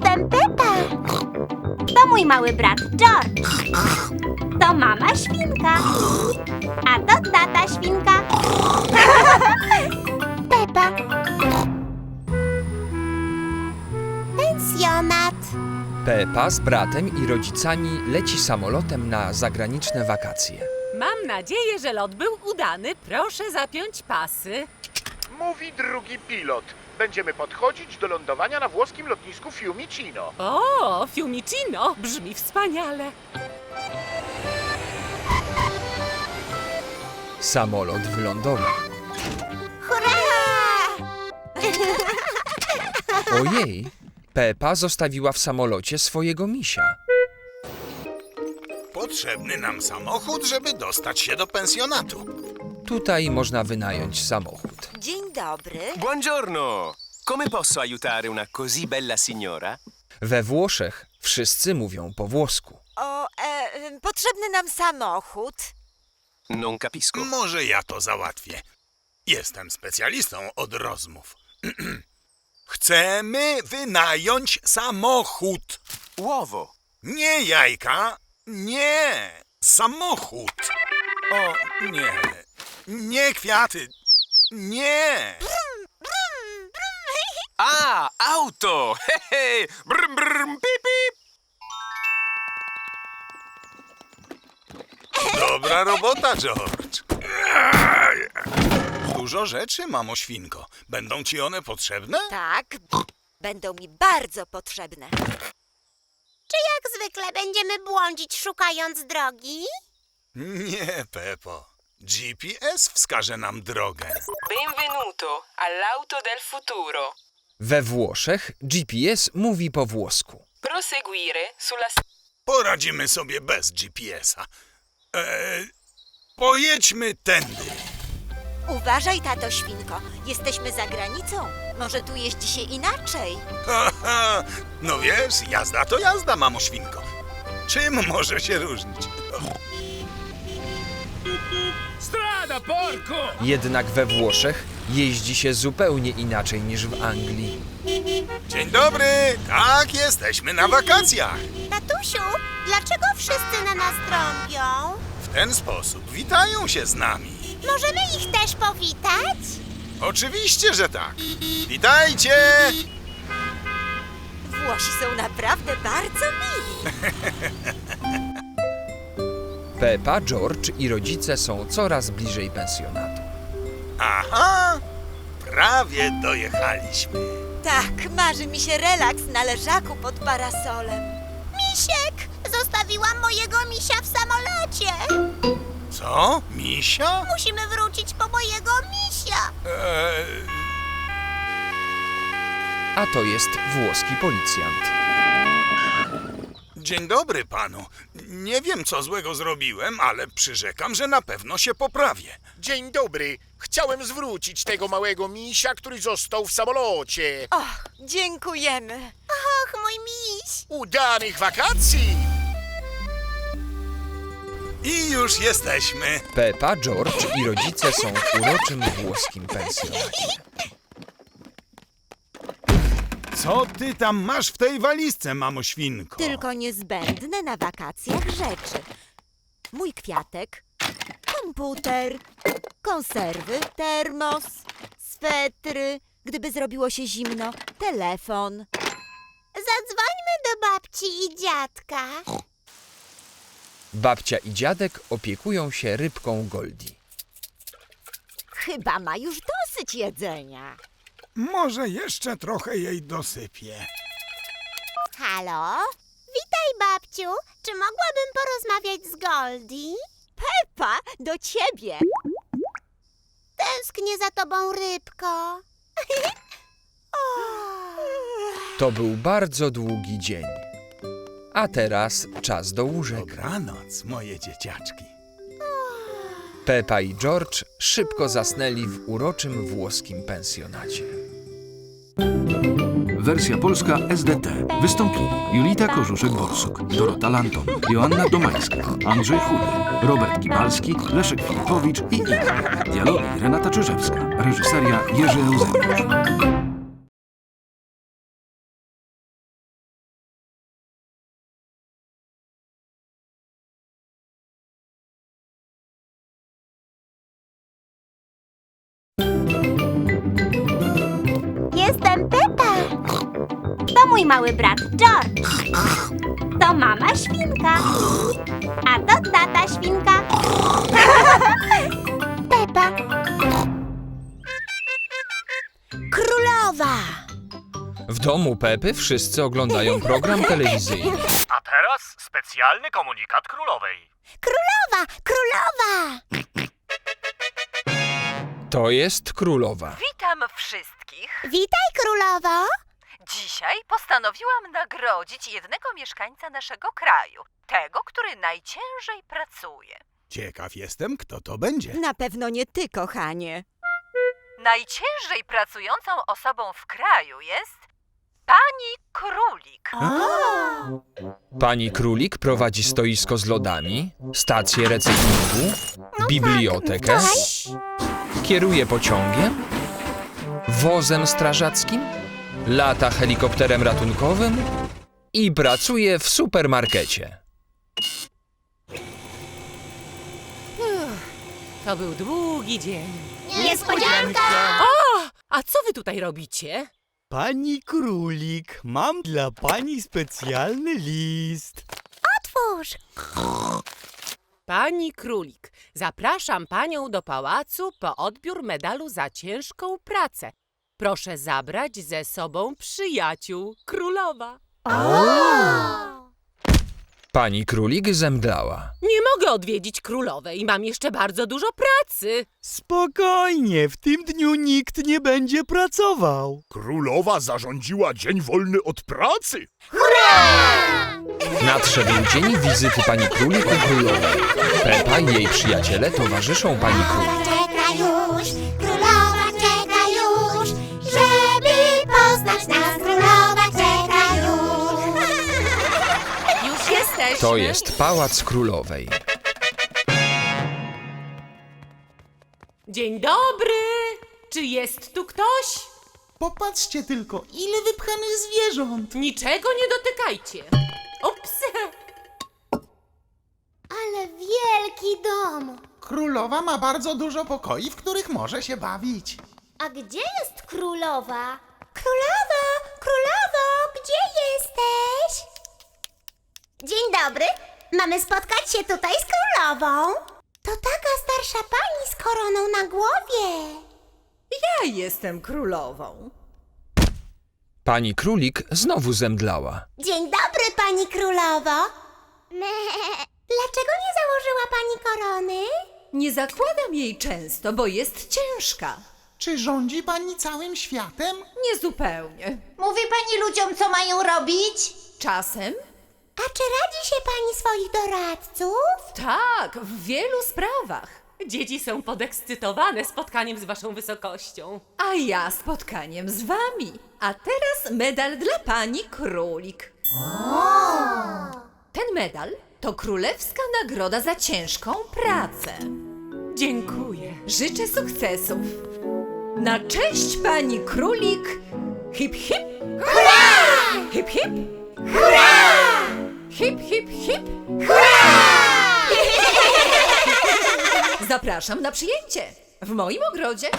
Jestem Pepa. To mój mały brat George. To mama świnka. A to tata świnka. Pepa. Pensjonat. Pepa z bratem i rodzicami leci samolotem na zagraniczne wakacje. Mam nadzieję, że lot był udany. Proszę zapiąć pasy. Mówi drugi pilot. Będziemy podchodzić do lądowania na włoskim lotnisku Fiumicino. O, Fiumicino, brzmi wspaniale. Samolot wylądował. Hurra! Ojej! Pepa zostawiła w samolocie swojego misia. Potrzebny nam samochód, żeby dostać się do pensjonatu. Tutaj można wynająć samochód. Dzień dobry. Buongiorno! Come posso aiutare una così bella signora? We Włoszech wszyscy mówią po włosku. O, e, potrzebny nam samochód. Non capisco. Może ja to załatwię. Jestem specjalistą od rozmów. Chcemy wynająć samochód. Uovo. Nie jajka, nie, samochód. O, nie, nie kwiaty, nie. Ah, auto! Hehe! Brum, brum, pip, pip. Dobra robota, George. Dużo rzeczy, mamo świnko. Będą ci one potrzebne? Tak, będą mi bardzo potrzebne. Czy jak zwykle będziemy błądzić szukając drogi? Nie, Pepo. GPS wskaże nam drogę. Benvenuto all'auto del futuro. We Włoszech GPS mówi po włosku. Proseguire sulla Poradzimy sobie bez GPS-a. Eee, pojedźmy tędy. Uważaj, tato świnko. Jesteśmy za granicą. Może tu jeździ się inaczej. Haha, no wiesz, jazda to jazda, mamo świnko. Czym może się różnić? Jednak we Włoszech jeździ się zupełnie inaczej niż w Anglii. Dzień dobry, tak, jesteśmy na wakacjach. Tatusiu, dlaczego wszyscy na nas trąbią? W ten sposób witają się z nami. Możemy ich też powitać? Oczywiście, że tak. Witajcie! Włosi są naprawdę bardzo mili. Pepa, George i rodzice są coraz bliżej pensjonatu. Aha, prawie dojechaliśmy. Tak, marzy mi się relaks na leżaku pod parasolem. Misiek! Zostawiłam mojego misia w samolocie! Co? Misia? Musimy wrócić po mojego misia! Eee, A to jest włoski policjant. Dzień dobry panu. Nie wiem, co złego zrobiłem, ale przyrzekam, że na pewno się poprawię. Dzień dobry. Chciałem zwrócić tego małego misia, który został w samolocie. Och, dziękujemy. Och, mój miś! Udanych wakacji! I już jesteśmy. Pepa, George i rodzice są w uroczym włoskim pensjonacie. Co ty tam masz w tej walizce, mamo świnko? Tylko niezbędne na wakacjach rzeczy. Mój kwiatek, komputer, konserwy, termos, swetry, gdyby zrobiło się zimno, telefon. Zadzwońmy do babci i dziadka. Babcia i dziadek opiekują się rybką Goldie. Chyba ma już dosyć jedzenia. Może jeszcze trochę jej dosypię. Halo? Witaj, babciu. Czy mogłabym porozmawiać z Goldie? Pepa, do ciebie. Tęsknię za tobą, rybko. To był bardzo długi dzień. A teraz czas do łóżek. Dobranoc, moje dzieciaczki. Pepa i George szybko zasnęli w uroczym włoskim pensjonacie. Wersja polska SDT. Wystąpili Julita Korzuszek-Borsuk, Dorota Lanton, Joanna Domańska, Andrzej Chudy, Robert Gibalski, Leszek Filipowicz i inni. Dialogi Renata Czyżewska. Reżyseria Jerzy Euseniusz. Jestem Peppa mój mały brat George. To mama świnka. A to tata świnka. Pepa. Królowa! W domu Pepy wszyscy oglądają program telewizyjny. A teraz specjalny komunikat królowej. Królowa! Królowa! To jest królowa. Witam wszystkich. Witaj, królowo! Dzisiaj postanowiłam nagrodzić jednego mieszkańca naszego kraju. Tego, który najciężej pracuje. Ciekaw jestem, kto to będzie. Na pewno nie ty, kochanie. Najciężej pracującą osobą w kraju jest pani Królik. Pani Królik prowadzi stoisko z lodami, stację recyklingu, bibliotekę, kieruje pociągiem, wozem strażackim, lata helikopterem ratunkowym i pracuje w supermarkecie. To był długi dzień. Niespodzianka! O! A co wy tutaj robicie? Pani Królik, mam dla pani specjalny list. Otwórz! Pani Królik, zapraszam panią do pałacu po odbiór medalu za ciężką pracę. Proszę zabrać ze sobą przyjaciół królowa. Pani Królik zemdlała. Nie mogę odwiedzić królowej, mam jeszcze bardzo dużo pracy. Spokojnie, w tym dniu nikt nie będzie pracował. Królowa zarządziła dzień wolny od pracy. Nadszedł dzień wizyty pani Królik u królowej. Pepa i jej przyjaciele towarzyszą pani Królik. Już jesteś. To jest pałac królowej. Dzień dobry. Czy jest tu ktoś? Popatrzcie tylko, ile wypchanych zwierząt. Niczego nie dotykajcie. Ups. Ale wielki dom. Królowa ma bardzo dużo pokoi, w których może się bawić. A gdzie jest królowa? Królowo, królowo, gdzie jesteś? Dzień dobry. Mamy spotkać się tutaj z królową. To taka starsza pani z koroną na głowie. Ja jestem królową. Pani Królik znowu zemdlała. Dzień dobry, pani królowo. Dlaczego nie założyła pani korony? Nie zakładam jej często, bo jest ciężka. Czy rządzi pani całym światem? Niezupełnie. Mówi pani ludziom, co mają robić? Czasem A czy radzi się pani swoich doradców? tak, w wielu sprawach. Dzieci są podekscytowane spotkaniem z waszą wysokością. A ja spotkaniem z wami. A teraz medal dla pani królik. Ten medal to królewska nagroda za ciężką pracę. Dziękuję. Życzę sukcesów. Na cześć pani królik. Hip hip. Hurra! Hip hip. Hurra! Hip hip hip. Zapraszam na przyjęcie w moim ogrodzie.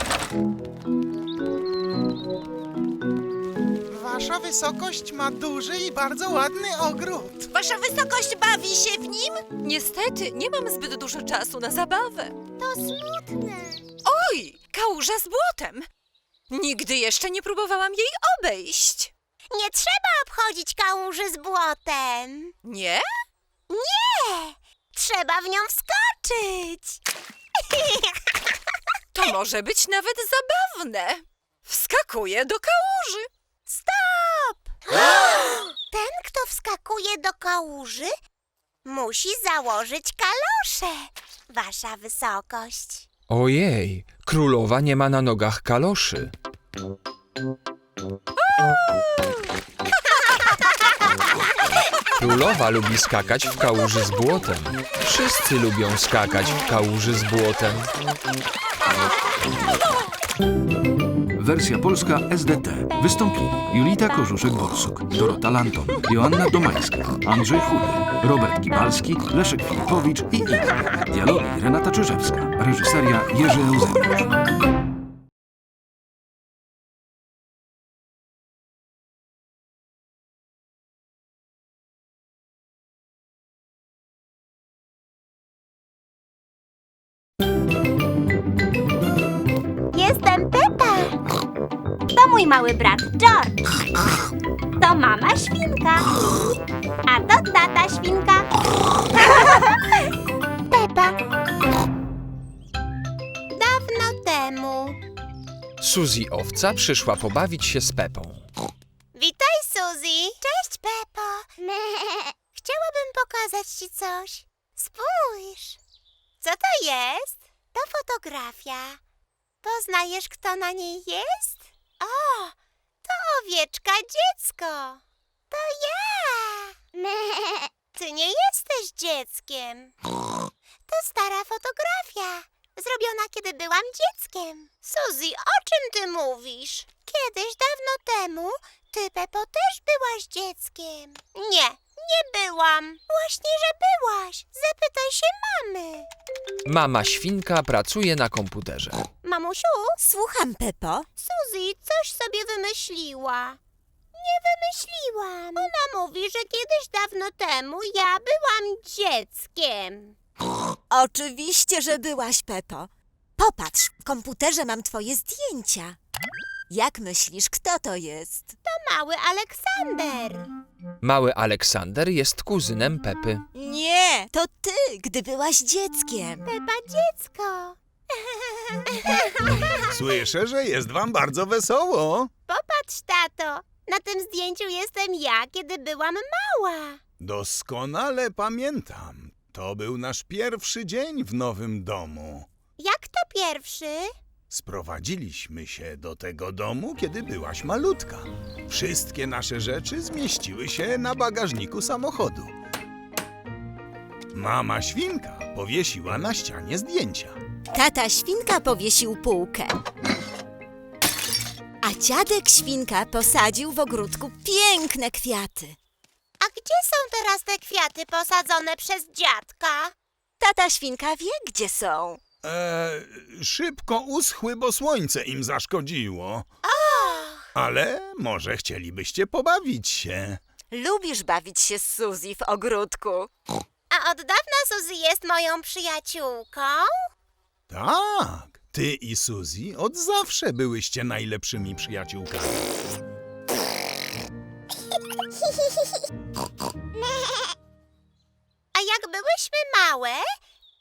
Wasza wysokość ma duży i bardzo ładny ogród. Wasza wysokość bawi się w nim? Niestety nie mam zbyt dużo czasu na zabawę. To smutne. Oj, kałuża z błotem. Nigdy jeszcze nie próbowałam jej obejść. Nie trzeba obchodzić kałuży z błotem. Nie? Nie! Trzeba w nią wskoczyć. To może być nawet zabawne. Wskakuję do kałuży. Stop! Ten, kto wskakuje do kałuży, musi założyć kalosze. Wasza wysokość. Ojej, królowa nie ma na nogach kaloszy. Królowa lubi skakać w kałuży z błotem. Wszyscy lubią skakać w kałuży z błotem. Wersja polska SDT. Wystąpili Julita Korzuszek-Borsuk, Dorota Lanton, Joanna Domańska, Andrzej Chudy, Robert Kibalski, Leszek Filipowicz i inni. Dialogi Renata Czyżewska. Reżyseria Jerzy Euseniusz. Mój mały brat George. To mama świnka. A to tata świnka. Pepa. Dawno temu. Suzy owca przyszła pobawić się z Pepą. Witaj, Suzy. Cześć, Pepo. Chciałabym pokazać ci coś. Spójrz. Co to jest? To fotografia. Poznajesz, kto na niej jest? O, to owieczka dziecko. To ja. Ty nie jesteś dzieckiem. To stara fotografia. Zrobiona, kiedy byłam dzieckiem. Suzy, o czym ty mówisz? Kiedyś, dawno temu, ty, Pepo, też byłaś dzieckiem. Nie, nie byłam. Właśnie, że byłaś. Zapytaj się mamy. Mama świnka pracuje na komputerze. Mamusiu, Słucham, Pepo. Suzy coś sobie wymyśliła. Nie wymyśliłam. Ona mówi, że kiedyś dawno temu ja byłam dzieckiem. Oczywiście, że byłaś, Pepo. Popatrz, w komputerze mam twoje zdjęcia. Jak myślisz, kto to jest? Mały Aleksander. Mały Aleksander jest kuzynem Pepy. Nie, to ty, gdy byłaś dzieckiem. Pepa dziecko. Słyszę, że jest wam bardzo wesoło. Popatrz, tato. Na tym zdjęciu jestem ja, kiedy byłam mała. Doskonale pamiętam. To był nasz pierwszy dzień w nowym domu. Jak to pierwszy? Sprowadziliśmy się do tego domu, kiedy byłaś malutka. Wszystkie nasze rzeczy zmieściły się na bagażniku samochodu. Mama świnka powiesiła na ścianie zdjęcia. Tata świnka powiesił półkę. A dziadek świnka posadził w ogródku piękne kwiaty. A gdzie są teraz te kwiaty posadzone przez dziadka? Tata świnka wie, gdzie są. Eee, szybko uschły, bo słońce im zaszkodziło. Ale może chcielibyście pobawić się. Lubisz bawić się z Suzy w ogródku. A od dawna Suzy jest moją przyjaciółką? Tak, ty i Suzy od zawsze byłyście najlepszymi przyjaciółkami. A jak byłyśmy małe,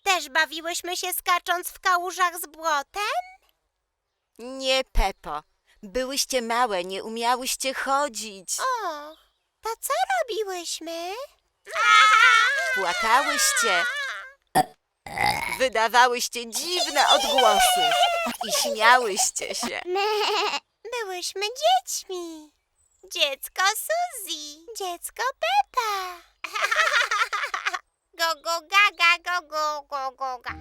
też bawiłyśmy się skacząc w kałużach z błotem? Nie, Pepo. Byłyście małe, nie umiałyście chodzić. O, to co robiłyśmy? Płakałyście. Wydawałyście dziwne odgłosy i śmiałyście się. Byłyśmy dziećmi. Dziecko Suzy, dziecko Pepa. Go, go, gaga, go, go, go, go, ga.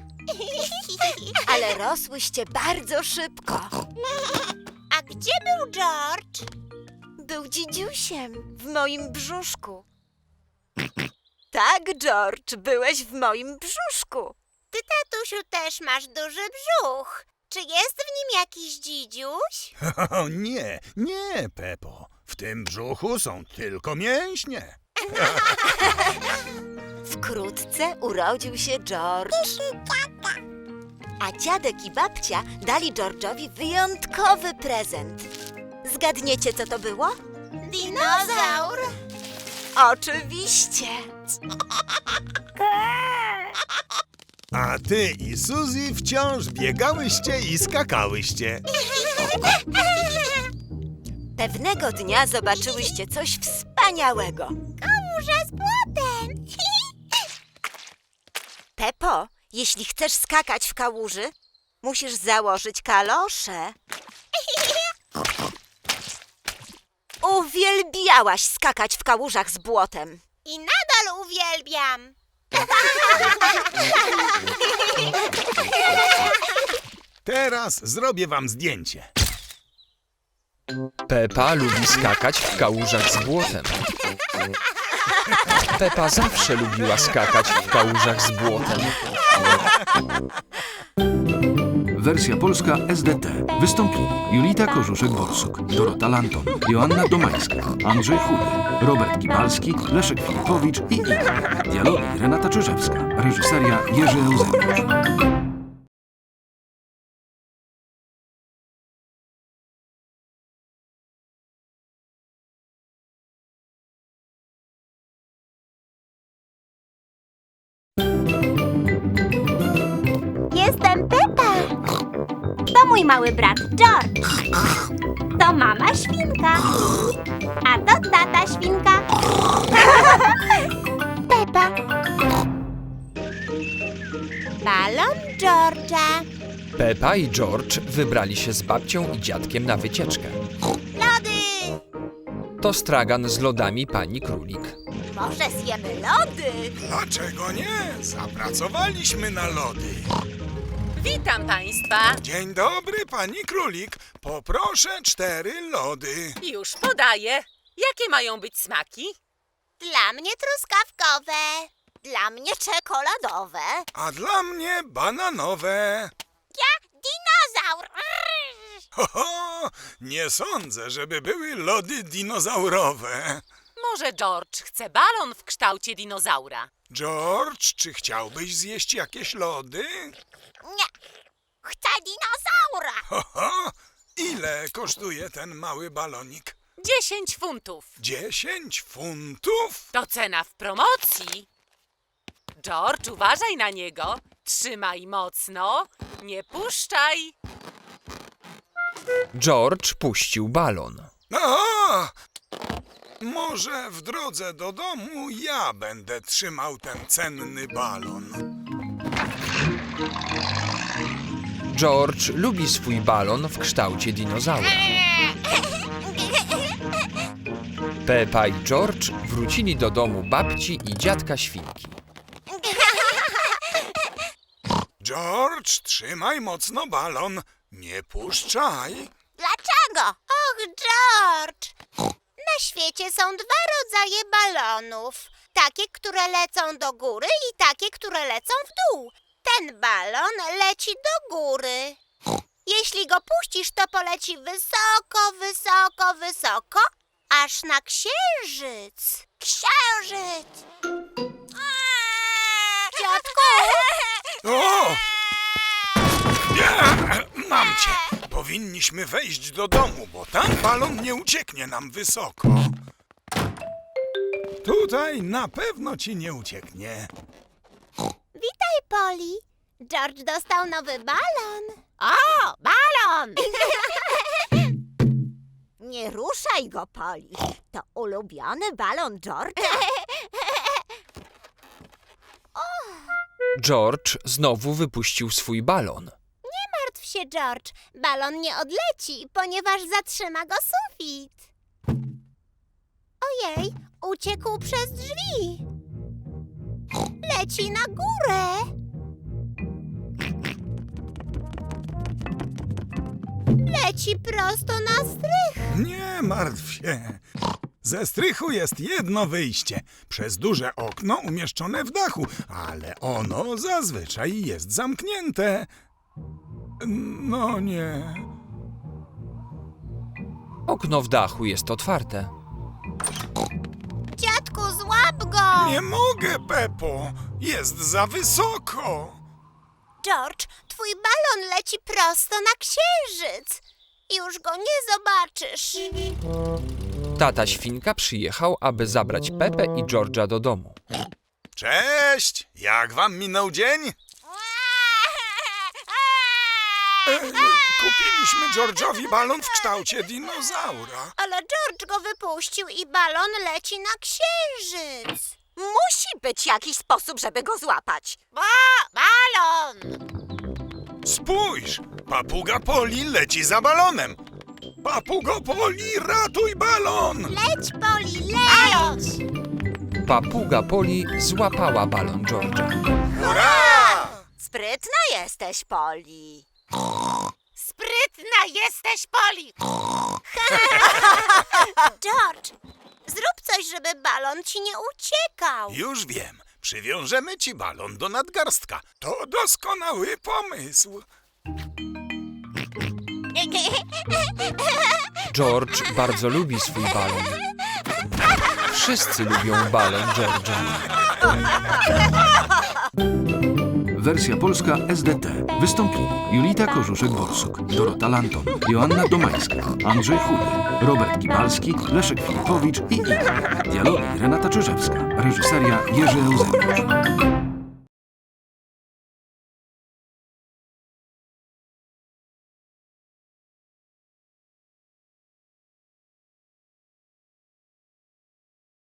Ale rosłyście bardzo szybko. A gdzie był George? Był dzidziusiem w moim brzuszku. Tak, George, byłeś w moim brzuszku. Ty, tatusiu, też masz duży brzuch. Czy jest w nim jakiś dzidziuś? O nie, nie, Pepo. W tym brzuchu są tylko mięśnie. Wkrótce urodził się George. A dziadek i babcia dali George'owi wyjątkowy prezent. Zgadniecie, co to było? Dinozaur. Oczywiście. A ty i Suzy wciąż biegałyście i skakałyście. Pewnego dnia zobaczyłyście coś wspaniałego. Kałuża z błotem. Pepo, jeśli chcesz skakać w kałuży, musisz założyć kalosze. Uwielbiałaś skakać w kałużach z błotem. I nadal uwielbiam. Teraz zrobię wam zdjęcie. Pepa lubi skakać w kałużach z błotem. Pepa zawsze lubiła skakać w kałużach z błotem. Wersja polska SDT. Wystąpili Julita Korzuszek-Borsuk, Dorota Lanton, Joanna Domańska, Andrzej Chudy, Robert Kibalski, Leszek Filipowicz i inni. Dialogi Renata Czyżewska. Reżyseria Jerzy Euseniusz. Mój mały brat George. To mama świnka. A to tata świnka. Pepa. Balon George'a. Pepa i George wybrali się z babcią i dziadkiem na wycieczkę. Lody! To stragan z lodami pani królik. Może zjemy lody? Dlaczego nie? Zapracowaliśmy na lody. Witam państwa. Dzień dobry, pani królik. Poproszę cztery lody. Już podaję. Jakie mają być smaki? Dla mnie truskawkowe. Dla mnie czekoladowe. A dla mnie bananowe. Ja dinozaur. Ho, ho, nie sądzę, żeby były lody dinozaurowe. Może George chce balon w kształcie dinozaura? George, czy chciałbyś zjeść jakieś lody? Nie. Chcę dinozaura. Ho, ho, ile kosztuje ten mały balonik? 10 funtów. Dziesięć funtów? To cena w promocji. George, uważaj na niego. Trzymaj mocno. Nie puszczaj. George puścił balon. A! Może w drodze do domu ja będę trzymał ten cenny balon. George lubi swój balon w kształcie dinozaura. Pepa i George wrócili do domu babci i dziadka świnki. George, trzymaj mocno balon. Nie puszczaj. Dlaczego? Och, George! Na świecie są dwa rodzaje balonów. Takie, które lecą do góry i takie, które lecą w dół. Ten balon leci do góry. Jeśli go puścisz, to poleci wysoko, wysoko, wysoko, aż na księżyc. Księżyc! Dziadku! O! Mam cię. Powinniśmy wejść do domu, bo tam balon nie ucieknie nam wysoko. Tutaj na pewno ci nie ucieknie. Witaj, Poli. George dostał nowy balon. O, balon! Nie ruszaj go, Poli. To ulubiony balon George'a. George znowu wypuścił swój balon. Martw się, George. Balon nie odleci, ponieważ zatrzyma go sufit. Ojej, uciekł przez drzwi. Leci na górę. Leci prosto na strych. Nie martw się. Ze strychu jest jedno wyjście, przez duże okno umieszczone w dachu, ale ono zazwyczaj jest zamknięte. No nie. Okno w dachu jest otwarte. Złap go! Nie mogę, Pepo. Jest za wysoko. George, twój balon leci prosto na księżyc. Już go nie zobaczysz. Tata świnka przyjechał, aby zabrać Pepę i George'a do domu. Cześć! Jak wam minął dzień? E, Kupiliśmy George'owi balon w kształcie dinozaura. Ale George go wypuścił i balon leci na księżyc. Musi być jakiś sposób, żeby go złapać. Ba balon! Spójrz! Papuga Poli leci za balonem. Papugo Poli, ratuj balon! Leć, Poli, leć! Papuga Poli złapała balon George'a. Hurra! Sprytna jesteś, Poli. Sprytna jesteś, Poli! George, zrób coś, żeby balon ci nie uciekał. Już wiem. Przywiążemy ci balon do nadgarstka. To doskonały pomysł. George bardzo lubi swój balon. Wszyscy lubią balon George'a. Wersja polska SDT. Wystąpili Julita Korzuszek-Borsuk, Dorota Lanton, Joanna Domańska, Andrzej Chudy, Robert Kibalski, Leszek Filipowicz i inni. Dialogi Renata Czyżewska. Reżyseria Jerzy Euseniusz.